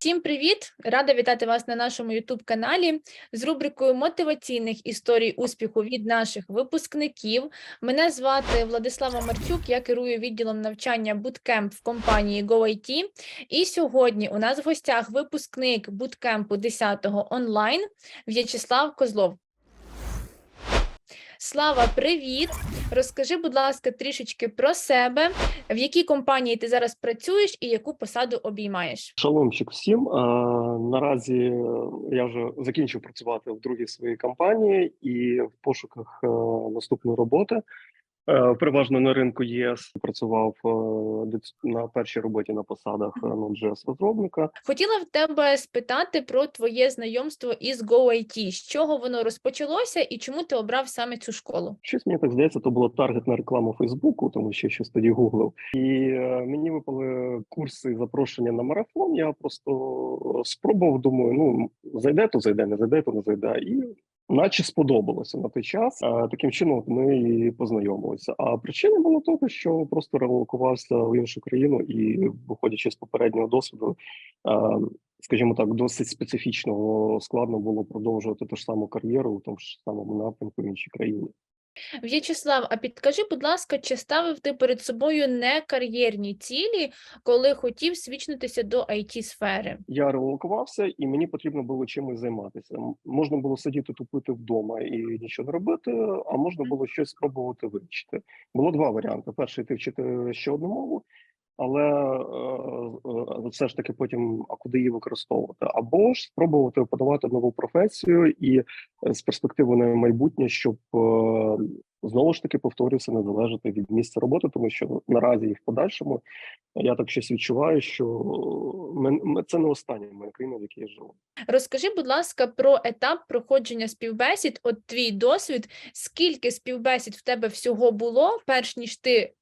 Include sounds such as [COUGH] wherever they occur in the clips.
Всім привіт! Рада вітати вас на нашому youtube каналі з рубрикою мотиваційних історій успіху від наших випускників. Мене звати Владислава Марчук, я керую відділом навчання Bootcamp в компанії GoIT. І сьогодні у нас в гостях випускник буткемпу 10-го онлайн В'ячеслав Козлов. Слава, привіт! Розкажи, будь ласка, трішечки про себе, в якій компанії ти зараз працюєш і яку посаду обіймаєш. Шаломчик всім. Наразі е, я вже закінчив працювати в другій своїй компанії і в пошуках е, наступної роботи. Е, Переважно на ринку ЄС працював е, на першій роботі на посадах е, Node.js розробника. Хотіла в тебе спитати про твоє знайомство із GoIT. З чого воно розпочалося і чому ти обрав саме цю школу? Щось мені так здається, то було таргетна реклама Фейсбуку, тому що я щось тоді гуглив. І е, мені випали курси запрошення на марафон. Я просто спробував, думаю, ну зайде, то зайде, не зайде, то не зайде. І наче сподобалося на той час. а Таким чином ми і познайомилися. А причина була того, що просто релокувався в іншу країну і, виходячи з попереднього досвіду. е, Скажімо так, досить специфічного складно було продовжувати ту ж саму кар'єру у тому ж самому напрямку в іншій країні. В'ячеслав, а підкажи, будь ласка, чи ставив ти перед собою не кар'єрні цілі, коли хотів свідчитися до it сфери? Я релокувався, і мені потрібно було чимось займатися. Можна було сидіти тупити вдома і нічого не робити, а можна було щось спробувати вивчити. Було два варіанти: перший йти вчити ще одну мову, але е, е, все ж таки потім, а куди її використовувати, або ж спробувати опанувати нову професію і е, з перспективи на майбутнє, щоб знову ж таки повторюся, не залежати від місця роботи, тому що наразі і в подальшому я так щось відчуваю, що мен- м- це не остання моя країна, в якій я живу. Розкажи, будь ласка, про етап проходження співбесід. От твій досвід, скільки співбесід в тебе всього було, перш ніж ти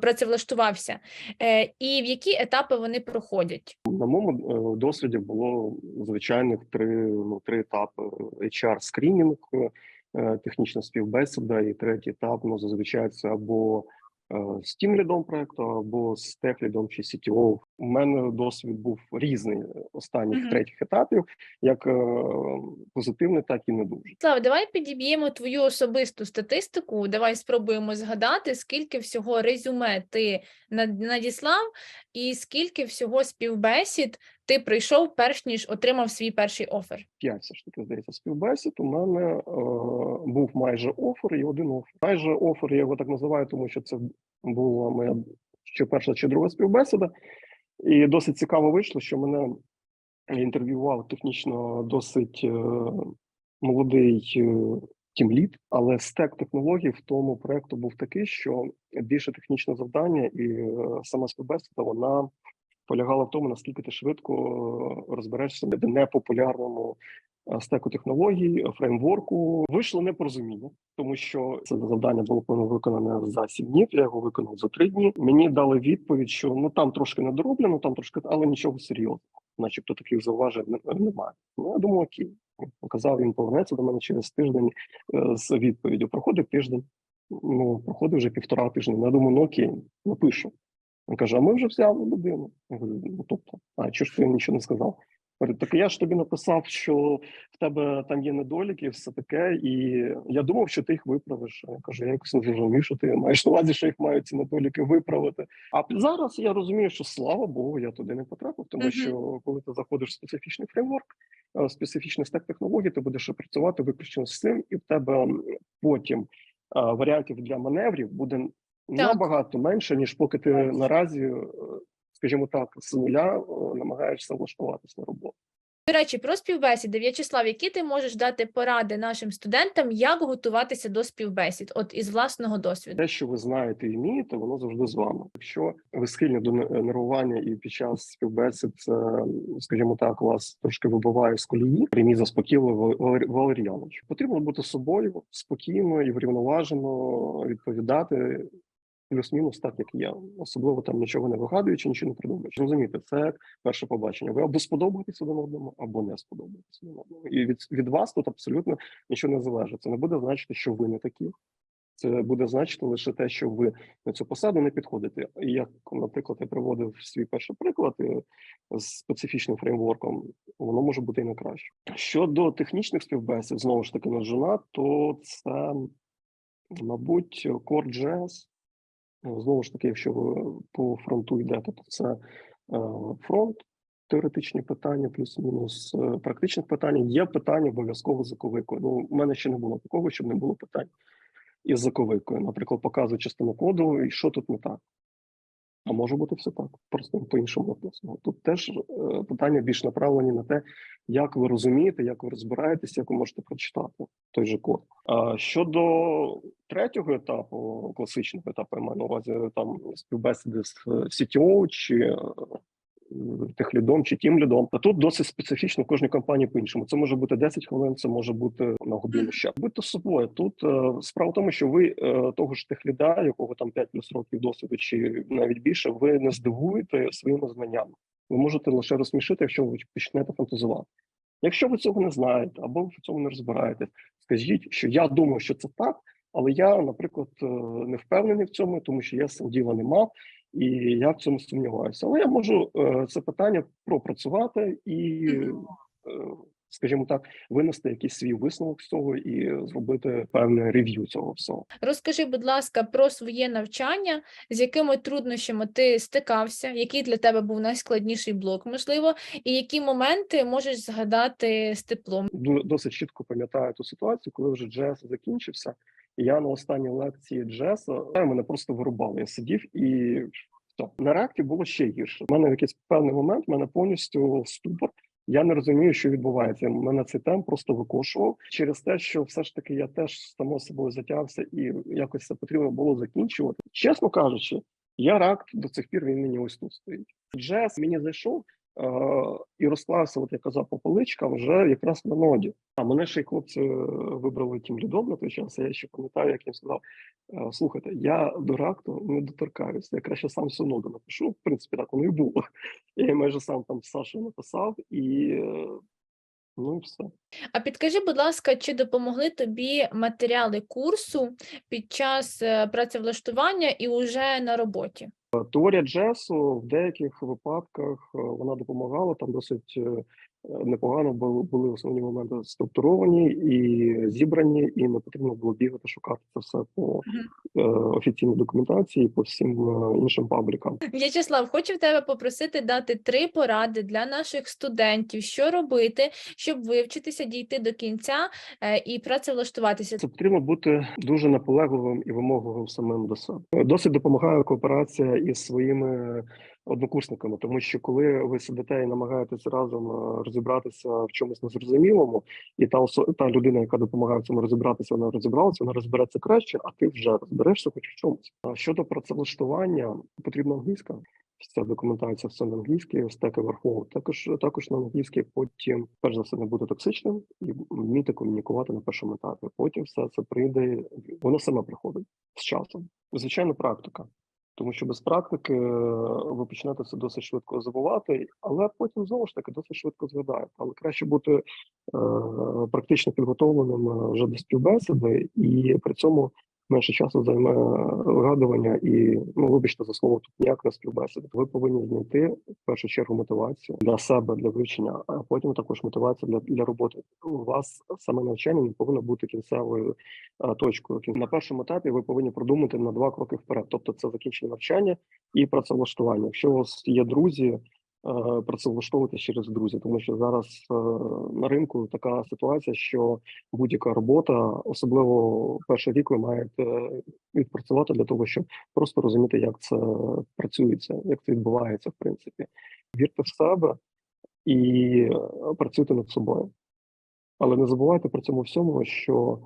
працевлаштувався, е, і в які етапи вони проходять? На моєму е, досвіді було звичайних три ну три етапи: HR скринінг, е, технічна співбесіда, і третій етап. Ну зазвичай це або е, з тімлідом проекту, або з техлідом чи CTO. У мене досвід був різний останніх Мгм. третіх етапів, як е, позитивний, так і не дуже. Слава, давай підіб'ємо твою особисту статистику. Давай спробуємо згадати, скільки всього резюме ти над- надіслав, і скільки всього співбесід ти пройшов, перш ніж отримав свій перший офер. п'ять все ж таки здається співбесід. У мене е, був майже офер і один офер. Майже офер я його так називаю, тому що це була моя чи перша, чи друга співбесіда. І досить цікаво вийшло, що мене інтерв'ював технічно досить е, молодий е, тімлід, але стек технологій в тому проекту був такий, що більше технічне завдання, і е, сама співбесіда вона полягала в тому, наскільки ти швидко е, розберешся в непопулярному е, стеку технологій, фреймворку. Вийшло непорозуміння, тому що це завдання було повинно виконане за сім днів. Я його виконав за три дні. Мені дали відповідь, що ну там трошки не дороблено, там трошки, але нічого серйозного, начебто таких зауважень немає. Ну я думаю, окей. Показав, він повернеться до мене через тиждень е, з відповіддю. Проходить тиждень. Ну, проходить вже півтора тижня. Я думаю, ну окей, напишу. Він каже: а ми вже взяли людину. Я говорю, ну тобто, а чого ж ти нічого не сказав? Говорю, так я ж тобі написав, що в тебе там є недоліки, все таке, і я думав, що ти їх виправиш. Я кажу, я якось не зрозумів, що ти маєш на увазі, що їх мають ці недоліки виправити. А зараз я розумію, що слава Богу, я туди не потрапив, тому Мгм. що коли ти заходиш в специфічний фреймворк, е, специфічний стек технологій, ти будеш працювати виключно з цим, і в тебе потім е, варіантів для маневрів буде набагато менше, ніж поки ти наразі, е, скажімо так, з нуля е, намагаєшся влаштуватися на роботу. До речі, про співбесіди. В'ячеслав, які ти можеш дати поради нашим студентам, як готуватися до співбесід, от із власного досвіду? Те, що ви знаєте і вмієте, воно завжди з вами. Якщо ви схильні до нервування і під час співбесід, скажімо так, вас трошки вибиває з колії, прийміть заспокійливо Валер- Валер'янович. Потрібно бути собою спокійно і врівноважено відповідати. Плюс-мінус так, як я, особливо там нічого не вигадуючи, нічого не придумуючи. Розумієте, це перше побачення. Ви або сподобаєтесь один одному, або не сподобаєтесь один одному. І від, від вас тут абсолютно нічого не залежить. Це не буде значити, що ви не такі. це буде значити лише те, що ви на цю посаду не підходите. Як, наприклад, я приводив свій перший приклад е, з специфічним фреймворком, воно може бути і не краще. Щодо технічних співбесід, знову ж таки, на жона, то це, мабуть, Core.js. Е, Знову ж таки, якщо ви по фронту йдете, то це е, фронт, теоретичні питання, плюс-мінус практичні питання. Є питання обов'язково з заковикою. Ну, у мене ще не було такого, щоб не було питань із заковикою. Наприклад, показує частину коду, і що тут не так. А може бути все так, просто по-іншому написано. Тут теж е, питання більш направлені на те, як ви розумієте, як ви розбираєтесь, як ви можете прочитати той же код. А щодо третього етапу, класичного етапу, я маю на увазі там співбесіди з е, CTO чи е, техлідом чи тімлідом, то тут досить специфічно в кожній компанії по-іншому. Це може бути 10 хвилин, це може бути на годину ще. Будьте собою. Тут е, справа в тому, що ви е, того ж техліда, якого там 5 плюс років досвіду, чи навіть більше, ви не здивуєте своїми знаннями. Ви можете лише розсмішити, якщо ви почнете фантазувати. Якщо ви цього не знаєте або ви в цьому не розбираєтесь, скажіть, що я думаю, що це так, але я, наприклад, е, не впевнений в цьому, тому що я сам діла не мав, і я в цьому сумніваюся. Але я можу е, це питання пропрацювати і, е, скажімо так, винести якийсь свій висновок з цього і зробити певне рев'ю цього всього. Розкажи, будь ласка, про своє навчання, з якими труднощами ти стикався, який для тебе був найскладніший блок, можливо, і які моменти можеш згадати з теплом. Досить чітко пам'ятаю ту ситуацію, коли вже джес закінчився. Я на останній лекції джеса мене просто вирубали. Я сидів і все. на реакті було ще гірше. У мене в якийсь певний момент мене повністю ступор. Я не розумію, що відбувається. Мене цей темп просто викошував через те, що все ж таки я теж само собою затягся і якось це потрібно було закінчувати. Чесно кажучи, я реакт до цих пір він мені ось тут стоїть. Джес мені зайшов і розклався, от я казав, по поличкам вже якраз на ноді. А мене ще й хлопці е, вибрали тим лідом на той час. Я ще пам'ятаю, як їм сказав: е, слухайте, я до реакту не доторкаюся, я краще сам всю ноду напишу. В принципі, так воно і було. [LAUGHS] Я майже сам там з Сашою написав і е, ну все. А підкажи, будь ласка, чи допомогли тобі матеріали курсу під час е, працевлаштування і уже на роботі? Теорія джесу в деяких випадках е, вона допомагала там досить е, непогано були, були основні моменти структуровані і зібрані, і не потрібно було бігати шукати це все по е, офіційній документації, по всім е, іншим паблікам. В'ячеслав, хочу в тебе попросити дати три поради для наших студентів, що робити, щоб вивчитися, дійти до кінця е, і працевлаштуватися. Це потрібно бути дуже наполегливим і вимогливим самим до себе. Досить допомагає кооперація із своїми однокурсниками, тому що коли ви сидите і намагаєтесь разом е, розібратися в чомусь незрозумілому, і та та людина, яка допомагає цьому розібратися, вона розібралася, вона розбереться краще, а ти вже розберешся хоч в чомусь. А щодо працевлаштування, потрібна англійська. Вся документація все на англійській, стеки верхову також також на англійській. Потім, перш за все, не бути токсичним і вміти комунікувати на першому етапі. Потім все це прийде, воно саме приходить з часом. Звичайно, практика. Тому що без практики е, ви почнете це досить швидко забувати, але потім знову ж таки досить швидко згадаєте. Але краще бути е, практично підготовленим е, вже до співбесіди, і при цьому менше часу займе вигадування і ну вибачте за слово тут ніяк не співбесіди. Ви повинні знайти в першу чергу мотивацію для себе для вивчення, а потім також мотивація для, для роботи. У вас саме навчання не повинно бути кінцевою е, точкою. На першому етапі ви повинні продумати на два кроки вперед. Тобто це закінчення навчання і працевлаштування. Якщо у вас є друзі, е, через друзів, тому що зараз е, на ринку така ситуація, що будь-яка робота, особливо перший рік, ви маєте відпрацювати для того, щоб просто розуміти, як це працюється, як це відбувається, в принципі. Вірте в себе і е, працюйте над собою. Але не забувайте при цьому всьому, що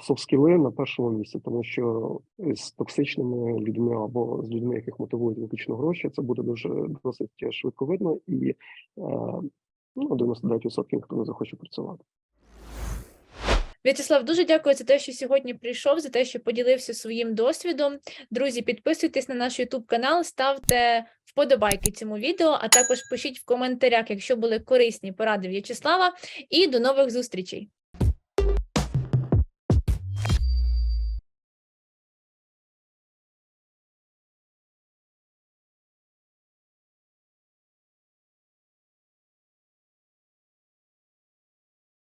софт-скіли на першому місці, тому що з токсичними людьми або з людьми, яких мотивують виключно гроші, це буде дуже досить швидко видно, і ну, 99% ніхто не захоче працювати. В'ячеслав, дуже дякую за те, що сьогодні прийшов, за те, що поділився своїм досвідом. Друзі, підписуйтесь на наш YouTube канал, ставте вподобайки цьому відео, а також пишіть в коментарях, якщо були корисні поради В'ячеслава. І до нових зустрічей!